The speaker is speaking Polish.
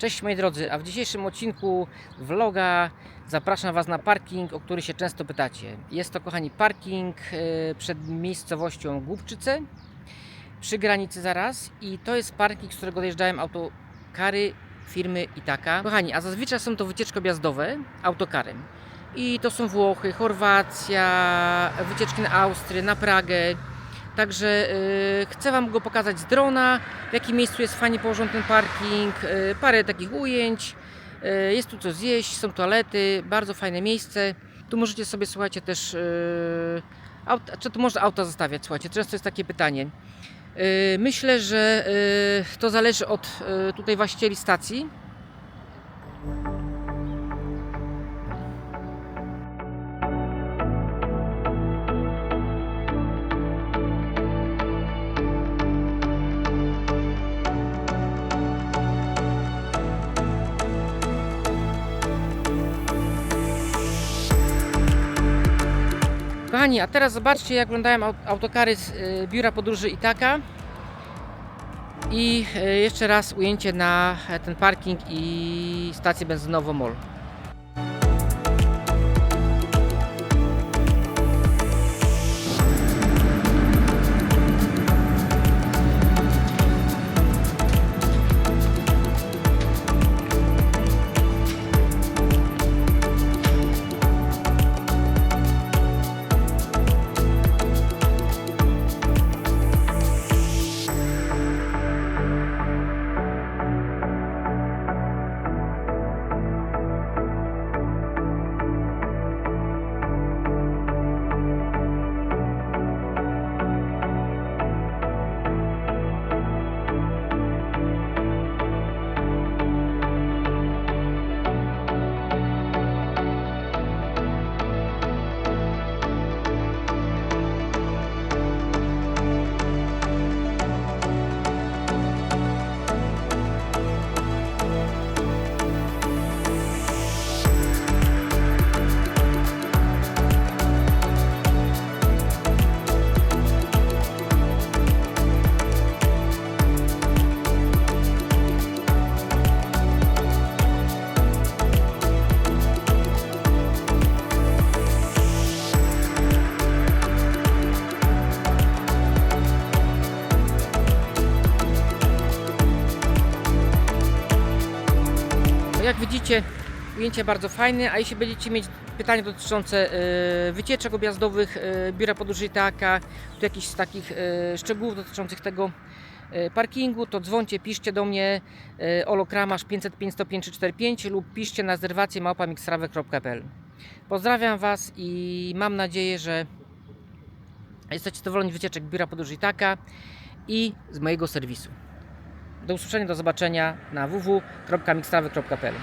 Cześć moi drodzy, a w dzisiejszym odcinku vloga zapraszam Was na parking, o który się często pytacie. Jest to, kochani, parking e, przed miejscowością Głubczyce, przy granicy zaraz i to jest parking, z którego dojeżdżają autokary firmy Itaka. Kochani, a zazwyczaj są to wycieczki objazdowe autokarem. I to są Włochy, Chorwacja, wycieczki na Austrię, na Pragę. Także y, chcę Wam go pokazać z drona, w jakim miejscu jest fajnie położony ten parking, y, parę takich ujęć. Y, jest tu co zjeść, są toalety, bardzo fajne miejsce. Tu możecie sobie, słuchajcie, też. Y, aut, czy tu można auto zostawiać? Słuchajcie, często jest takie pytanie. Myślę, że to zależy od tutaj właścicieli stacji. Kochani, a teraz zobaczcie, jak wyglądają au- autokary z y, biura podróży Itaka. I y, jeszcze raz ujęcie na e, ten parking i stację benzynową MOL. Jak widzicie, ujęcie bardzo fajne, a jeśli będziecie mieć pytania dotyczące e, wycieczek objazdowych e, biura podróży Itaka, tu jakichś takich e, szczegółów dotyczących tego parkingu, to dzwońcie, piszcie do mnie olokramasz 505 105 345 lub piszcie na rezerwację małpamixtravel.pl Pozdrawiam Was i mam nadzieję, że jesteście zadowoleni wycieczek biura podróży Itaka i z mojego serwisu. Do usłyszenia, do zobaczenia na www.mixtravel.pl